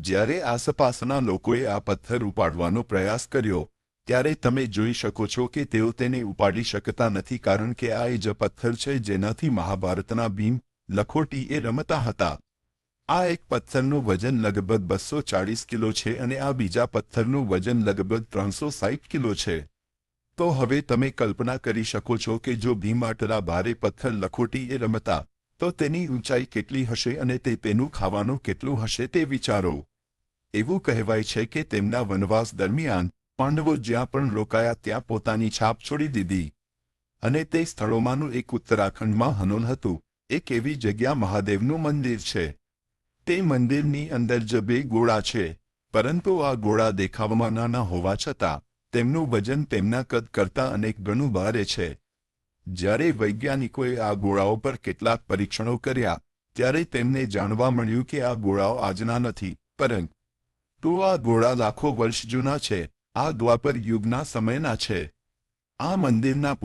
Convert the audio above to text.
જ્યારે આસપાસના લોકોએ આ પથ્થર ઉપાડવાનો પ્રયાસ કર્યો, ત્યારે તમે જોઈ શકો છો કે તેઓ તેને ઉપાડી શકતા નથી કારણ કે આ એ જ પથ્થર છે જેનાથી મહાભારતના ભીમ લખોટી એ રમતા હતા. આ એક પથ્થરનું વજન લગભગ બસો ચાળીસ કિલો છે અને આ બીજા પથ્થરનું વજન લગભગ ત્રણસો સાઠ કિલો છે. તો હવે તમે કલ્પના કરી શકો છો કે જો ભીમ આટલા ભારે પથ્થર લખોટી એ રમતા તો તેની ઊંચાઈ કેટલી હશે અને તે તેનું ખાવાનું કેટલું હશે તે વિચારો. એવું કહેવાય છે કે તેમના વનવાસ દરમિયાન પાંડવો જ્યાં પણ રોકાયા ત્યાં પોતાની છાપ છોડી દીધી. અને તે સ્થળોમાંનું એક ઉત્તરાખંડમાં હનોન હતું, એક એવી જગ્યા મહાદેવનું મંદિર છે. તે મંદિરની અંદર જ બે ગોળા છે, પરંતુ આ ગોળા દેખાવમાં નાના હોવા છતાં તેમનું વજન તેમના કદ કરતાં અનેક ગણું ભારે છે. જ્યારે વૈજ્ઞાનિકોએ આ ગોળાઓ પર કેટલાક પરીક્ષણો કર્યા, ત્યારે તેમને જાણવા મળ્યું કે આ ગોળાઓ આજના નથી, પરંતુ આ ગોળા લાખો વર્ષ જૂના છે, આ દ્વાપર યુગના સમયના છે. આ મંદિરના